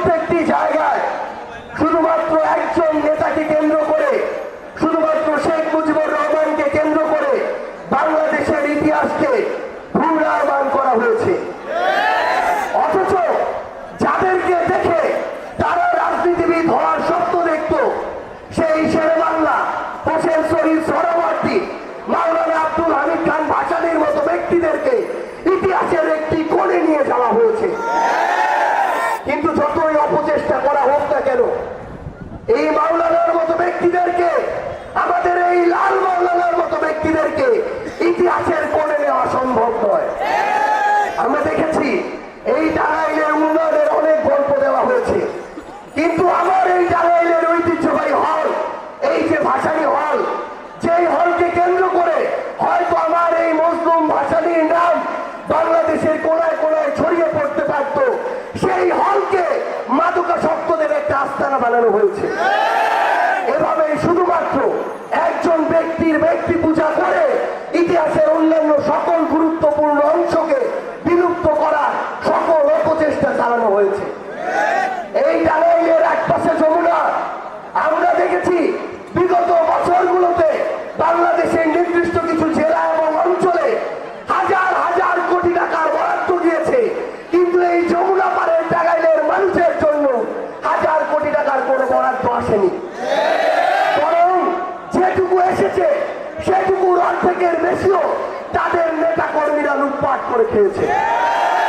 প্রত্যেকটি জায়গায় নয় আমরা দেখেছি এই টাঙ্গাইলের উন্নয়নের অনেক গল্প দেওয়া হয়েছে। কিন্তু আমার এই টাঙ্গাইলের ঐতিহ্যবাহী হল, এই যে ভাসানী হল, যেই হলকে কেন্দ্র করে হয়তো আমার এই মজলুম ভাসানীর নাম বাংলাদেশের কোনায় কোনায় ছড়িয়ে পড়তে পারত, সেই হলকে মাদকা শক্তদের একটা আস্তানা বানানো হয়েছে। এভাবে শুধুমাত্র একজন ব্যক্তির ব্যক্তি পূজা করে ইতিহাসের অন্যান্য সকল হয়েছে। এই টাঙ্গাইলের এক পাশে যমুনা। আমরা দেখেছি বিগত বছরগুলোতে বাংলাদেশের নির্দিষ্ট কিছু জেলা এবং অঞ্চলে হাজার হাজার কোটি টাকার বরাদ্দ দিয়েছে। কিন্তু এই যমুনা পাড়ের টাঙ্গাইলের মানুষের জন্য হাজার কোটি টাকার কোনো বরাদ্দ আসেনি। বরং যেটুকু এসেছে, সেটুকুর অর্ধেকের বেশিও তাদের নেতা কর্মীরা লুটপাট করে খেয়েছে।